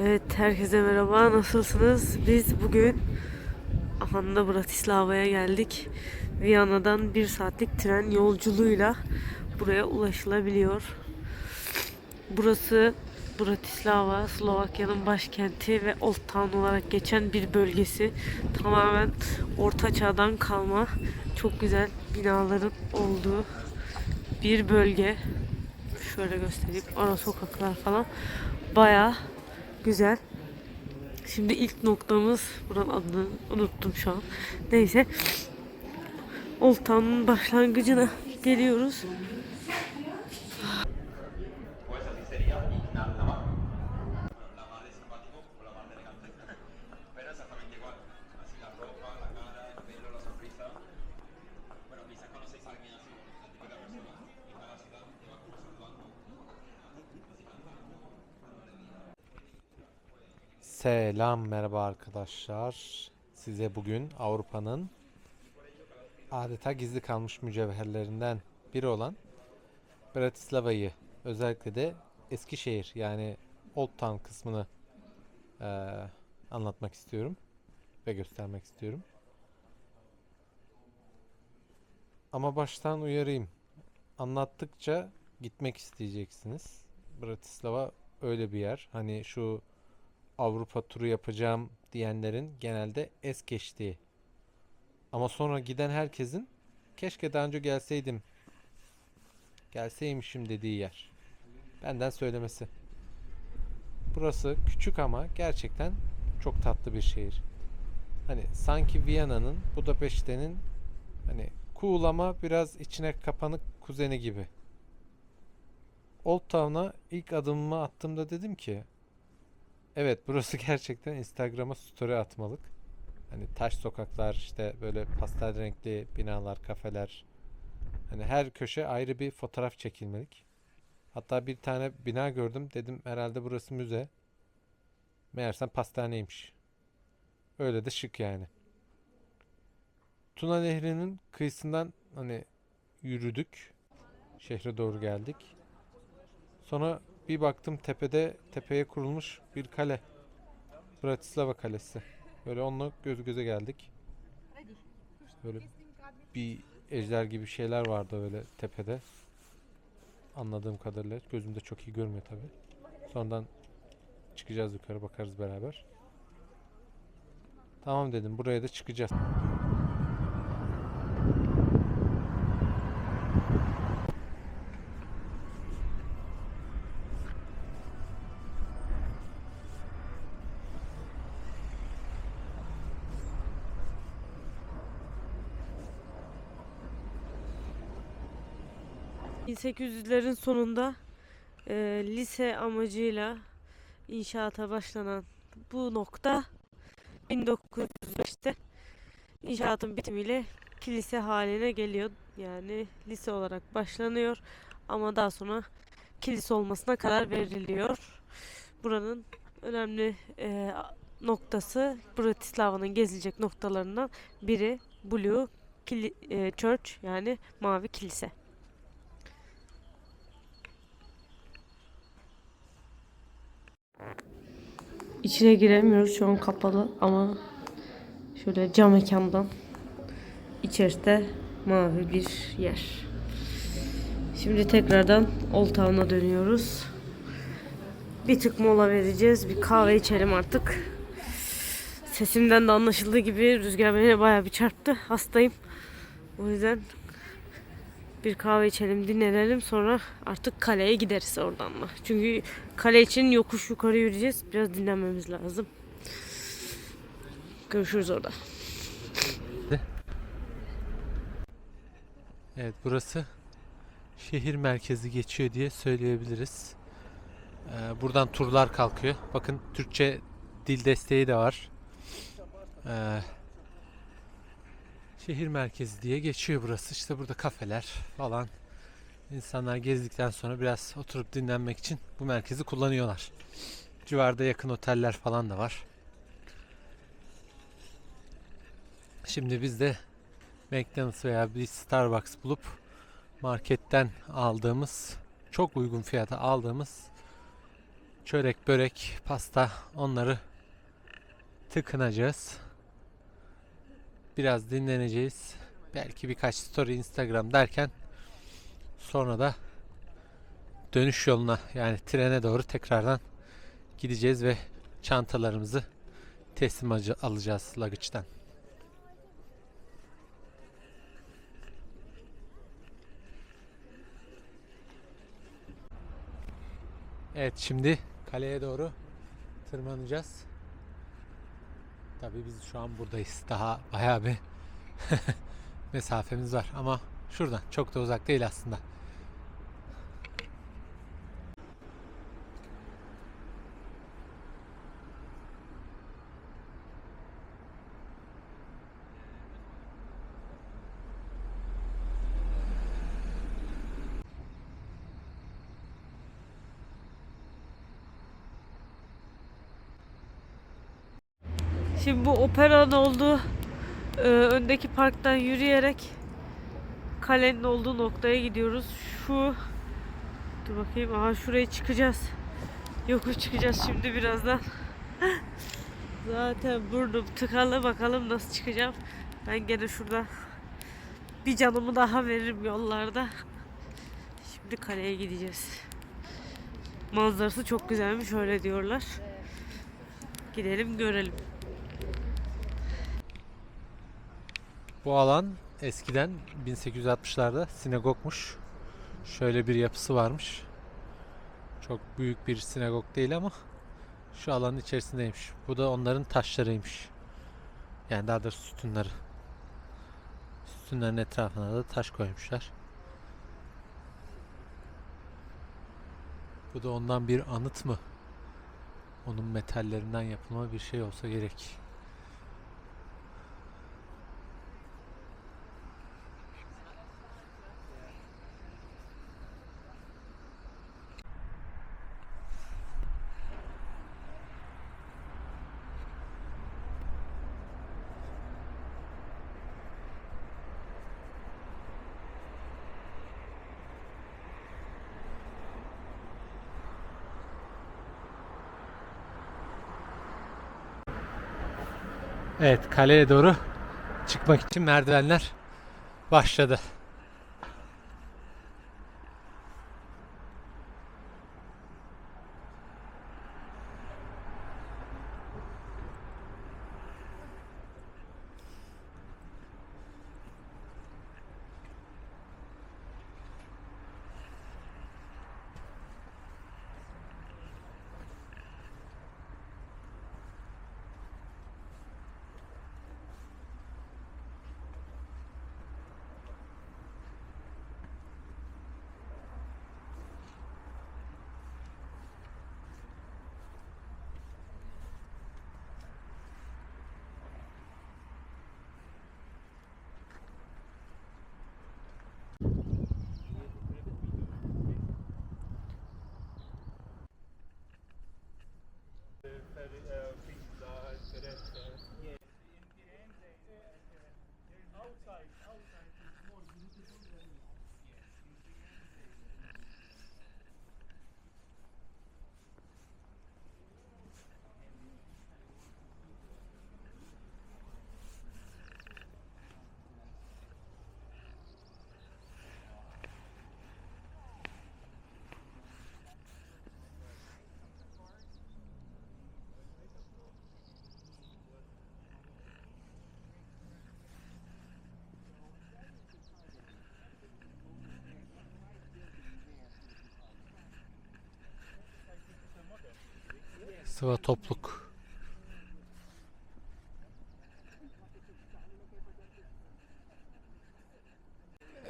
Evet, herkese merhaba. Nasılsınız? Biz bugün Ahanda Bratislava'ya geldik. Viyana'dan bir saatlik tren yolculuğuyla buraya ulaşılabiliyor. Burası Bratislava, Slovakya'nın başkenti ve Old Town olarak geçen bir bölgesi. Tamamen Orta Çağ'dan kalma çok güzel binaların olduğu bir bölge. Şöyle göstereyim. Ara sokaklar falan. Bayağı güzel. Şimdi ilk noktamız buranın adını unuttum şu an. Neyse. Old Town'un başlangıcına geliyoruz. Selam merhaba arkadaşlar. Size bugün Avrupa'nın adeta gizli kalmış mücevherlerinden biri olan Bratislava'yı özellikle de Eskişehir yani Old Town kısmını eee, anlatmak istiyorum ve göstermek istiyorum. Ama baştan uyarayım. Anlattıkça gitmek isteyeceksiniz. Bratislava öyle bir yer. Hani şu Avrupa turu yapacağım diyenlerin genelde es geçtiği. Ama sonra giden herkesin keşke daha önce gelseydim, gelseymişim dediği yer. Benden söylemesi. Burası küçük ama gerçekten çok tatlı bir şehir. Hani sanki Viyana'nın, Budapeşte'nin hani cool ama biraz içine kapanık kuzeni gibi. Old Town'a ilk adımımı attığımda dedim ki Evet burası gerçekten Instagram'a story atmalık. Hani taş sokaklar işte böyle pastel renkli binalar, kafeler. Hani her köşe ayrı bir fotoğraf çekilmelik. Hatta bir tane bina gördüm. Dedim herhalde burası müze. Meğersem pastaneymiş. Öyle de şık yani. Tuna Nehri'nin kıyısından hani yürüdük. Şehre doğru geldik. Sonra bir baktım tepede tepeye kurulmuş bir kale. Bratislava Kalesi. Böyle onunla göz göze geldik. Böyle bir ejder gibi şeyler vardı öyle tepede. Anladığım kadarıyla. Gözümde çok iyi görmüyor tabi. Sonradan çıkacağız yukarı bakarız beraber. Tamam dedim buraya da çıkacağız. 1800'lerin sonunda e, lise amacıyla inşaata başlanan bu nokta 1905'te inşaatın bitimiyle kilise haline geliyor. Yani lise olarak başlanıyor ama daha sonra kilise olmasına karar veriliyor. Buranın önemli e, noktası Bratislava'nın gezilecek noktalarından biri Blue e, Church yani Mavi Kilise. İçine giremiyoruz şu an kapalı ama şöyle cam mekandan içeride mavi bir yer. Şimdi tekrardan Old Town'a dönüyoruz. Bir tık mola vereceğiz. Bir kahve içelim artık. Sesimden de anlaşıldığı gibi rüzgar beni bayağı bir çarptı. Hastayım. O yüzden bir kahve içelim, dinlenelim. Sonra artık kaleye gideriz oradan da. Çünkü kale için yokuş yukarı yürüyeceğiz. Biraz dinlenmemiz lazım. Görüşürüz orada. Evet burası şehir merkezi geçiyor diye söyleyebiliriz. Ee, buradan turlar kalkıyor. Bakın Türkçe dil desteği de var. Ee, şehir merkezi diye geçiyor burası. İşte burada kafeler falan. İnsanlar gezdikten sonra biraz oturup dinlenmek için bu merkezi kullanıyorlar. Civarda yakın oteller falan da var. Şimdi biz de McDonald's veya bir Starbucks bulup marketten aldığımız çok uygun fiyata aldığımız çörek, börek, pasta onları tıkınacağız. Biraz dinleneceğiz. Belki birkaç story Instagram derken sonra da dönüş yoluna yani trene doğru tekrardan gideceğiz ve çantalarımızı teslim alacağız Lagıç'tan. Evet şimdi kaleye doğru tırmanacağız. Tabii biz şu an buradayız. Daha bayağı bir mesafemiz var ama şuradan çok da uzak değil aslında. Şimdi bu operanın olduğu e, öndeki parktan yürüyerek kalenin olduğu noktaya gidiyoruz. Şu dur bakayım aha şuraya çıkacağız. Yokuş çıkacağız şimdi birazdan. Zaten burnum tıkalı bakalım nasıl çıkacağım. Ben gene şurada bir canımı daha veririm yollarda. Şimdi kaleye gideceğiz. Manzarası çok güzelmiş öyle diyorlar. Gidelim görelim. Bu alan eskiden 1860'larda sinagogmuş. Şöyle bir yapısı varmış. Çok büyük bir sinagog değil ama şu alanın içerisindeymiş. Bu da onların taşlarıymış. Yani daha doğrusu sütunları. Sütunların etrafına da taş koymuşlar. Bu da ondan bir anıt mı? Onun metallerinden yapılma bir şey olsa gerek. Evet kaleye doğru çıkmak için merdivenler başladı. Sıva topluk.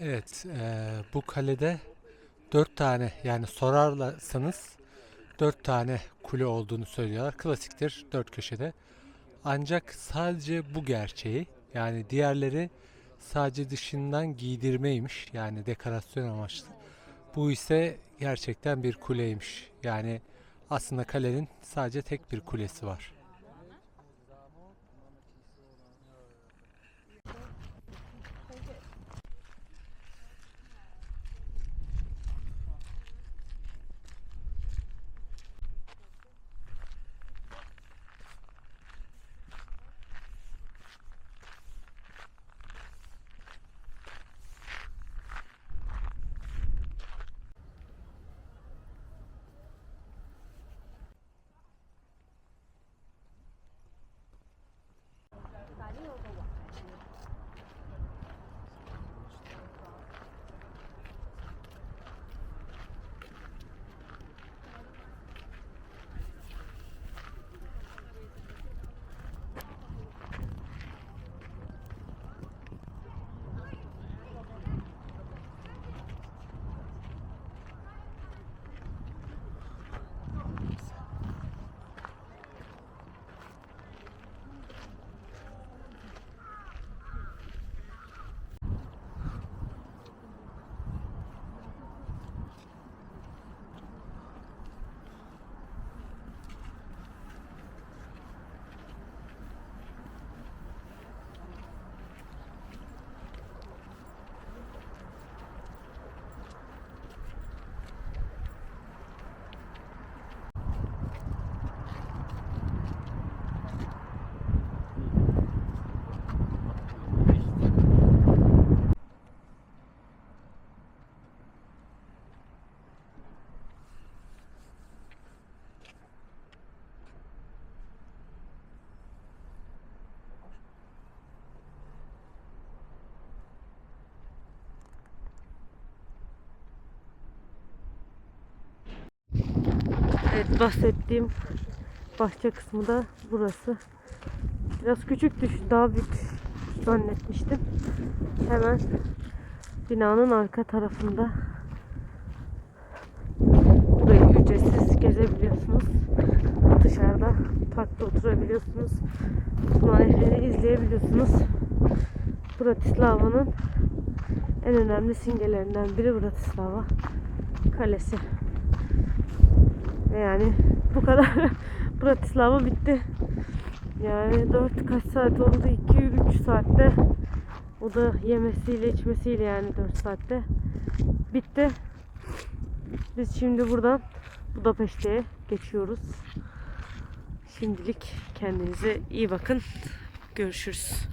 Evet, eee, bu kalede dört tane yani sorarsanız dört tane kule olduğunu söylüyorlar. Klasiktir dört köşede. Ancak sadece bu gerçeği yani diğerleri sadece dışından giydirmeymiş yani dekorasyon amaçlı. Bu ise gerçekten bir kuleymiş. Yani aslında kalenin sadece tek bir kulesi var. Evet bahsettiğim bahçe kısmı da burası. Biraz küçük düş, daha büyük zannetmiştim. Hemen binanın arka tarafında. Burayı ücretsiz gezebiliyorsunuz. Dışarıda parkta oturabiliyorsunuz. Nehri'ni izleyebiliyorsunuz. Bratislava'nın en önemli simgelerinden biri Bratislava Kalesi. Yani bu kadar Bratislava bitti. Yani 4 kaç saat oldu? 2-3 saatte. O da yemesiyle içmesiyle yani 4 saatte. Bitti. Biz şimdi buradan Budapeşte'ye geçiyoruz. Şimdilik kendinize iyi bakın. Görüşürüz.